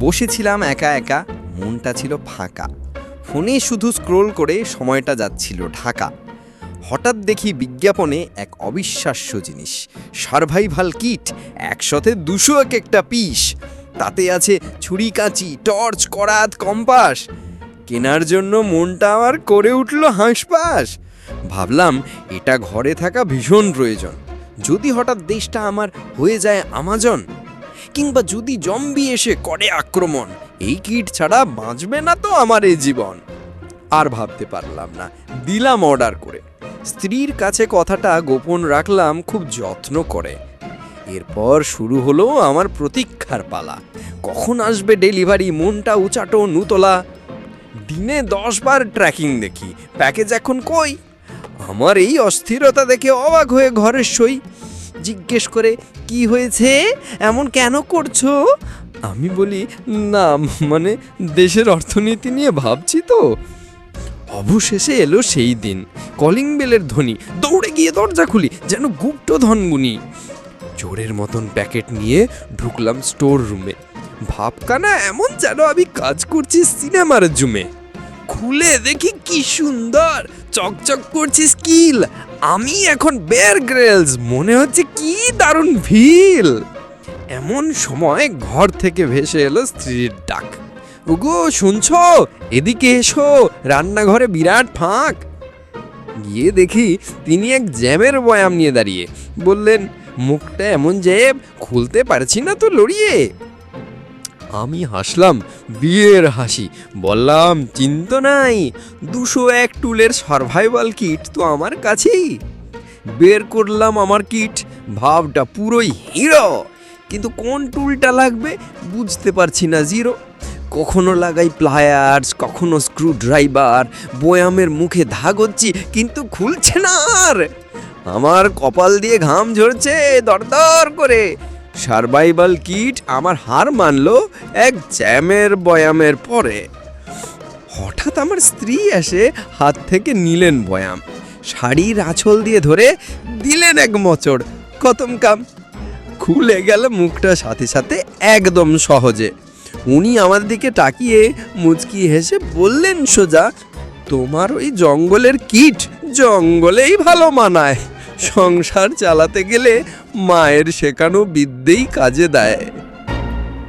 বসেছিলাম একা একা, মনটা ছিল ফাঁকা। ফোনে শুধু স্ক্রোল করে সময়টা যাচ্ছিল ঢাকা। হঠাৎ দেখি বিজ্ঞাপনে এক অবিশ্বাস্য জিনিস, সার্ভাইভাল কিট, একসাথে দুশো এক একটা পিস। তাতে আছে ছুরি কাঁচি, টর্চ, করাত, কম্পাস। কেনার জন্য মনটা আমার করে উঠল হাঁসপাস ভাবলাম এটা ঘরে থাকা ভীষণ প্রয়োজন। যদি হঠাৎ দেশটা আমার হয়ে যায় আমাজন কিংবা যদি জম্বি এসে করে আক্রমণ, এই কিট ছাড়া বাঁচবে না তো আমার এই জীবন। আর ভাবতে পারলাম না, দিলাম অর্ডার করে। স্ত্রীর কাছে কথাটা গোপন রাখলাম খুব যত্ন করে। এরপর শুরু হলো আমার প্রতীক্ষার পালা। কখন আসবে ডেলিভারি, মনটা উচাটো নুতলা। দিনে দশ বার ট্র্যাকিং দেখি, প্যাকেজ এখন কই? আমার এই অস্থিরতা দেখে অবাক হয়ে ঘরের সই। জিজ্ঞেস করে, কি হয়েছে? এমন কেন করছ? আমি বলি, না মানে দেশের অর্থনীতি নিয়ে ভাবছি তো। অবশেষে এলো সেই দিন। কলিং বেলের ধ্বনি, দৌড়ে গিয়ে দরজা খুলি, যেন গুপ্ত ধনগুনি। চোরের মতন প্যাকেট নিয়ে ঢুকলাম স্টোর রুমে ভাবকানা এমন যেন আমি কাজ করছি সিনেমার জুমে। খুলে দেখি কি সুন্দর! চকচক করছি স্কিল। আমি এখন বেয়ার গ্রেলস মনে হচ্ছে কি দারুণ ভিল এমন সময় ঘর থেকে ভেসে এলো স্ত্রীর ডাক। ওগো, শুনছো? এদিকে এসো। রান্নাঘরে বিরাট ফাঁক। গিয়ে দেখি তিনি এক জ্যামের বয়াম নিয়ে দাঁড়িয়ে। বললেন, মুখটা এমন জ্যাব খুলতে পারছি না তো লড়িয়ে। আমি হাসলাম, বিয়ের হাসি। বললাম, চিন্তা নাই, দুশো এক টুলের সার্ভাইভাল কিট তো আমার কাছেই। বের করলাম আমার কিট ভাবটা পুরোই হিরো কিন্তু কোন টুলটা লাগবে বুঝতে পারছি না জিরো কখনো লাগাই প্লায়ার্স কখনো স্ক্রু ড্রাইভার বয়ামের মুখে ধাগচ্ছি কিন্তু খুলছে না আর। আমার কপাল দিয়ে ঘাম ঝরছে, দরদর করে। সার্ভাইভাল কিট আমার হার মানল এক জ্যামের বয়ামের পরে। হঠাৎ আমার স্ত্রী এসে হাত থেকে নিলেন বয়াম। শাড়ির আঁচল দিয়ে ধরে দিলেন এক মোচড়। খতম কাম। খুলে গেল মুখটা সাথে সাথে একদম সহজে। উনি আমার দিকে তাকিয়ে মুচকি হেসে বললেন, সোজা, তোমার ওই জঙ্গলের কিট জঙ্গলেই ভালো মানায়। সংসার চালাতে গেলে মায়ের শেখানো বিদ্যেই কাজে দেয়।